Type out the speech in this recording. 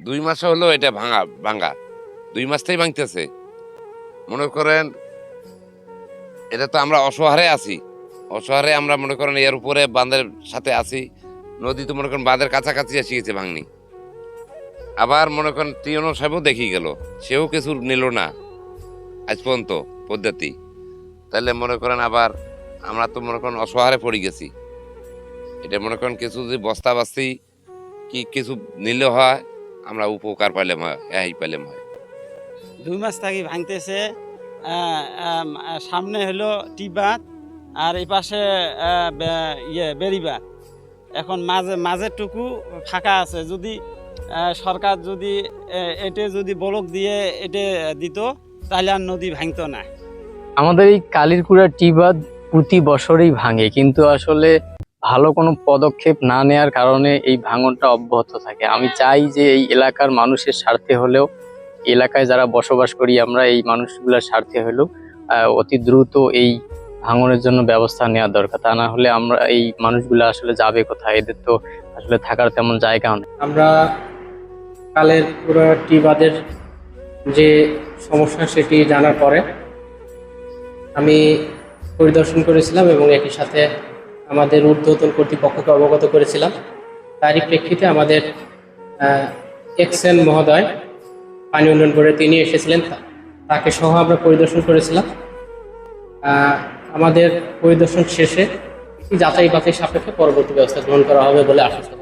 দুই মাসে হলো এটা ভাঙা ভাঙা। দুই মাসটাই ভাঙতেছে। মনে করেন, এটা তো আমরা অসহারে আছি। অসহারে আমরা মনে করেন এর উপরে বাঁধের সাথে আছি। নদী তো মনে করেন বাঁধের কাছাকাছি এসে গেছে ভাঙনি। আবার মনে করেন টিয়নো সাহেবও দেখি গেল। সেও কিছু নিল না আজ পর্যন্ত পদ্ধতি। তাহলে মনে করেন আবার আমরা তো মনে করেন অসহারে পড়ে গেছি। এটা মনে করেন কিছু যদি বস্তা বাস্তি কি কিছু নিলে হয় আমরা উপকার পাইলাম হয় এই পাইলাম হয় দুই মাস থাকি ভাঙতেছে সামনে হলো টিবাত আর এই পাশে ইয়ে বেরিবাত এখন মাঝে মাঝেরটুকু ফাঁকা আছে যদি সরকার যদি এটে যদি বলক দিয়ে এটে দিত তাহলে আর নদী ভাঙতো না। আমাদের এই কালিরকুড়া টিবাদ প্রতি বছরই ভাঙে কিন্তু আসলে ভালো কোনো পদক্ষেপ না নেয়ার কারণে এই ভাঙনটা অব্যাহত থাকে। আমি চাই যে এই এলাকার মানুষের স্বার্থে হলেও এলাকায় যারা বসবাস করি, আমরা এই মানুষগুলোর স্বার্থে হলেও অতি দ্রুত এই ভাঙনের জন্য ব্যবস্থা নেওয়া দরকার। তা না হলে আমরা এই মানুষগুলো আসলে যাবে কোথায়? এদের তো আসলে থাকার তেমন জায়গাও নেই। আমরা কালের পুরো টিবাদের যে সমস্যা সেটি জানার পরে আমি পরিদর্শন করেছিলাম এবং একই সাথে আমাদের ঊর্ধ্বতন কর্তৃপক্ষকে অবগত করেছিলাম। তারই প্রেক্ষিতে আমাদের এক্সেন মহোদয়, পানি উন্নয়ন বোর্ডে তিনি এসেছিলেন। তাকে সহ আমরা পরিদর্শন করেছিলাম। আমাদের পরিদর্শন শেষে যাচাই বাছাই সাপেক্ষে পরবর্তী ব্যবস্থা গ্রহণ করা হবে বলে আশ্বস্ত